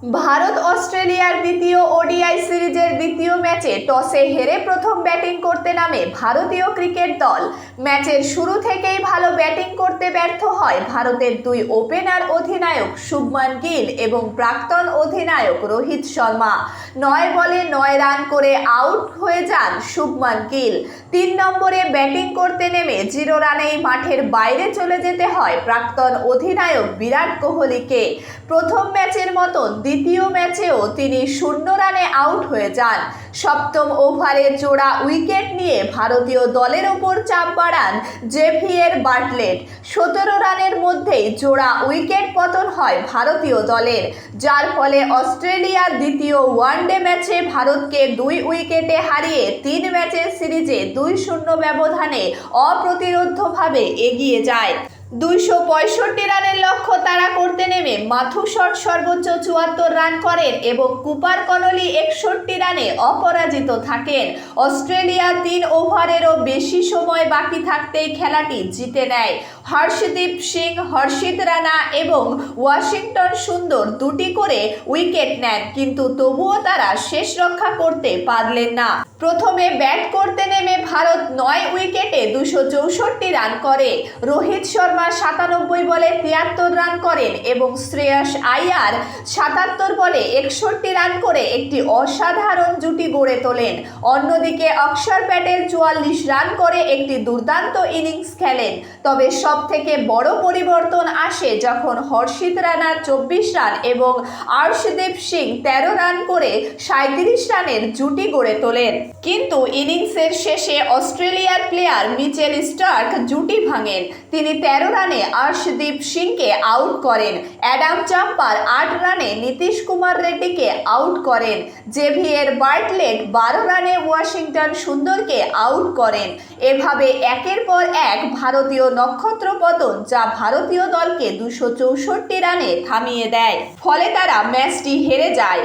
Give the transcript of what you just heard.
ভারত, অস্ট্রেলিয়ার দ্বিতীয় ওডিআই সিরিজের দ্বিতীয় ম্যাচে টসে হেরে প্রথম ব্যাটিং করতে নামে ভারতীয় ক্রিকেট দল। ম্যাচের শুরু থেকেই ভালো ব্যাটিং করতে ব্যর্থ হয় ভারতের দুই ওপেনার অধিনায়ক শুভমান গিল এবং প্রাক্তন অধিনায়ক রোহিত শর্মা। নয় বলে নয় রান করে আউট হয়ে যান শুভমান গিল। তিন নম্বরে ব্যাটিং করতে নেমে জিরো রানেই মাঠের বাইরে চলে যেতে হয় প্রাক্তন অধিনায়ক বিরাট কোহলিকে। প্রথম ম্যাচের মতন দ্বিতীয় ম্যাচেও তিনি শূন্য রানে আউট হয়ে যান। সপ্তম ওভারে জোড়া উইকেট নিয়ে ভারতীয় দলের ওপর চাপ বাড়ান জেভিয়ের বার্টলেট। সতেরো রানের মধ্যেই জোড়া উইকেট পতন হয় ভারতীয় দলের। যার ফলে অস্ট্রেলিয়ার দ্বিতীয় ওয়ানডে ম্যাচে ভারতকে দুই উইকেটে হারিয়ে তিন ম্যাচের সিরিজে দুই শূন্য ব্যবধানে অপ্রতিরোধ্যভাবে এগিয়ে যায়। দুইশো পঁয়ষট্টি রানের লক্ষ্য তারা করতে নেমে মাথু শট সর্বোচ্চ চুয়াত্তর রান করেন এবং কুপার কনলি একষট্টি রানে অপরাজিত থাকেন। অস্ট্রেলিয়া তিন ওভারেরও বেশি সময় বাকি থাকতেই খেলাটি জিতে নেয়। হর্ষদীপ সিং, হর্ষিত রানা এবং ওয়াশিংটন সুন্দর দুটি করে উইকেট নেন, কিন্তু তবুও তারা শেষ রক্ষা করতে পারলেন না। প্রথমে ব্যাট করতে নেমে দুশো চৌষট্টি রান করে। রোহিত শর্মা সাতানব্বই বলে তিয়াত্তর রান করেন এবং শ্রেয়স আয়ার সাতাত্তর বলে একষট্টি রান করে একটি অসাধারণ জুটি গড়ে তোলেন। অন্যদিকে অক্ষর প্যাটেল চুয়াল্লিশ রান করে একটি দুর্দান্ত ইনিংস খেলেন। তবে সব থেকে বড় পরিবর্তন আসে যখন হর্ষিত রানা চব্বিশ রান এবং আর্শদীপ সিং তেরো রান করে সাঁত্রিশ রানের জুটি গড়ে তোলেন। কিন্তু ইনিংসের শেষে অস্ট্রেলিয়ার প্লেয়ার মিচেল স্টার্ক জুটি ভাঙেন। তিনি তেরো রানে আর্শদীপ সিংকে আউট করেন। অ্যাডাম চাম্পার আট রানে নীতিশ কুমার রেড্ডিকে আউট করেন। জেভিয়ের বার্টলেট বারো রানে ওয়াশিংটন সুন্দরকে আউট করেন। এভাবে একের পর এক ভারতীয় নক্ষত্র পতন যা ভারতীয় দলকে দুশো চৌষট্টি রানে থামিয়ে দেয়। ফলে তারা ম্যাচটি হেরে যায়।